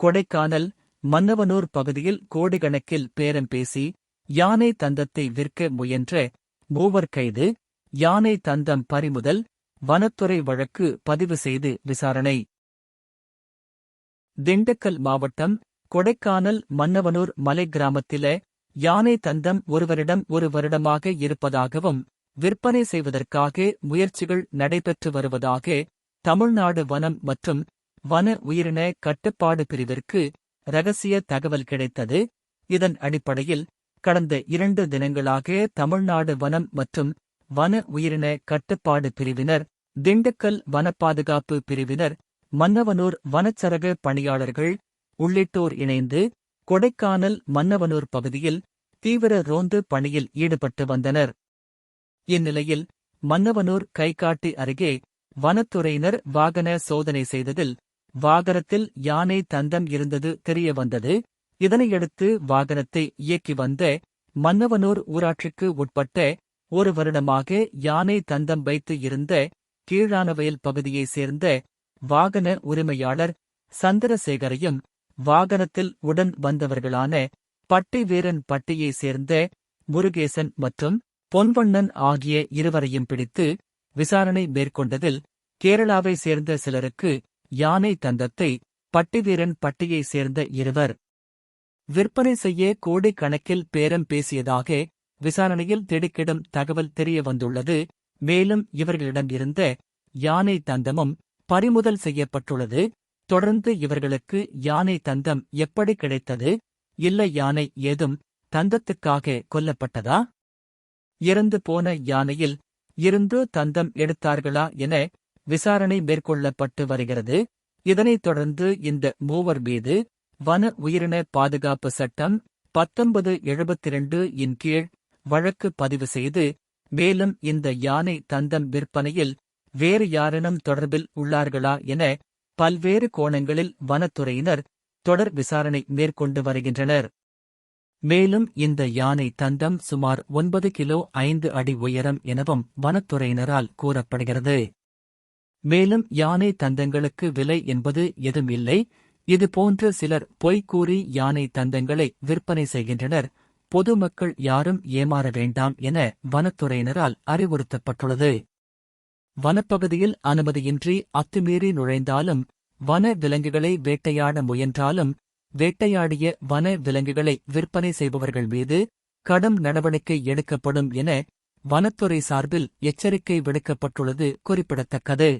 கொடைக்கானல் மன்னவனூர் பகுதியில் கோடிக்கணக்கில் பேரம் பேசி யானை தந்தத்தை விற்க முயன்ற மூவர் கைது யானை தந்தம் பறிமுதல் வனத்துறை வழக்கு பதிவு செய்து விசாரணை. திண்டுக்கல் மாவட்டம் கொடைக்கானல் மன்னவனூர் மலை கிராமத்தில யானை தந்தம் ஒருவரிடம் ஒரு வருடமாக இருப்பதாகவும் விற்பனை செய்வதற்காக முயற்சிகள் நடைபெற்று வருவதாக தமிழ்நாடு வனம் மற்றும் வன உயிரின கட்டுப்பாடு பிரிவிற்கு ரகசிய தகவல் கிடைத்தது. இதன் அடிப்படையில் கடந்த இரண்டு தினங்களாக தமிழ்நாடு வனம் மற்றும் வன உயிரின கட்டுப்பாடு பிரிவினர் திண்டுக்கல் வன பாதுகாப்பு பிரிவினர் மன்னவனூர் வனச்சரக பணியாளர்கள் உள்ளிட்டோர் இணைந்து கொடைக்கானல் மன்னவனூர் பகுதியில் தீவிர ரோந்து பணியில் ஈடுபட்டு வந்தனர். இந்நிலையில் மன்னவனூர் கைகாட்டி அருகே வனத்துறையினர் வாகன சோதனை செய்ததில் வாகனத்தில் யானை தந்தம் இருந்தது தெரியவந்தது இதனையடுத்து வாகனத்தை இயக்கி வந்த மன்னவனூர் ஊராட்சிக்கு உட்பட்ட ஒரு வருடமாக யானை தந்தம் வைத்து இருந்த கீழானவயல் பகுதியைச் சேர்ந்த வாகன உரிமையாளர் சந்திரசேகரையும் வாகனத்தில் உடன் வந்தவர்களான பட்டி வீரன் பட்டியைச் சேர்ந்த முருகேசன் மற்றும் பொன்வண்ணன் ஆகிய இருவரையும் பிடித்து விசாரணை மேற்கொண்டதில் கேரளாவை சேர்ந்த சிலருக்கு யானை தந்தத்தை பட்டிவீரன் பட்டியைச் சேர்ந்த இருவர். விற்பனை செய்ய கோடிக்கணக்கில் பேரம் பேசியதாக விசாரணையில் திடுக்கிடும் தகவல் தெரிய வந்துள்ளது. மேலும் இவர்களிடம் இருந்த யானை தந்தமும் பறிமுதல் செய்யப்பட்டுள்ளது. தொடர்ந்து இவர்களுக்கு யானை தந்தம் எப்படி கிடைத்தது? இல்லை யானை ஏதும் தந்தத்துக்காக கொல்லப்பட்டதா? இறந்து போன யானையில் இருந்து தந்தம் எடுத்தார்களா என விசாரணை மேற்கொள்ளப்பட்டு வருகிறது. இதனைத் தொடர்ந்து இந்த மூவர் மீது வன உயிரின பாதுகாப்பு சட்டம் பத்தொன்பது எழுபத்திரண்டு இன் கீழ் வழக்கு பதிவு செய்து மேலும் இந்த யானை தந்தம் விற்பனையில் வேறு யாரேனும் தொடர்பில் உள்ளார்களா என பல்வேறு கோணங்களில் வனத்துறையினர் தொடர் விசாரணை மேற்கொண்டு வருகின்றனர். மேலும் இந்த யானை தந்தம் சுமார் ஒன்பது கிலோ ஐந்து அடி உயரம் எனவும் வனத்துறையினரால் கூறப்படுகிறது. மேலும் யானை தந்தங்களுக்கு விலை என்பது எதுவும் இல்லை. இதுபோன்று சிலர் பொய்கூறி யானை தந்தங்களை விற்பனை செய்கின்றனர். பொதுமக்கள் யாரும் ஏமாற வேண்டாம் என வனத்துறையினரால் அறிவுறுத்தப்பட்டுள்ளது. வனப்பகுதியில் அனுமதியின்றி அத்துமீறி நுழைந்தாலும் வன விலங்குகளை வேட்டையாட முயன்றாலும் வேட்டையாடிய வன விலங்குகளை விற்பனை செய்பவர்கள் மீது கடும் நடவடிக்கை எடுக்கப்படும் என வனத்துறை சார்பில் எச்சரிக்கை விடுக்கப்பட்டுள்ளது குறிப்பிடத்தக்கது.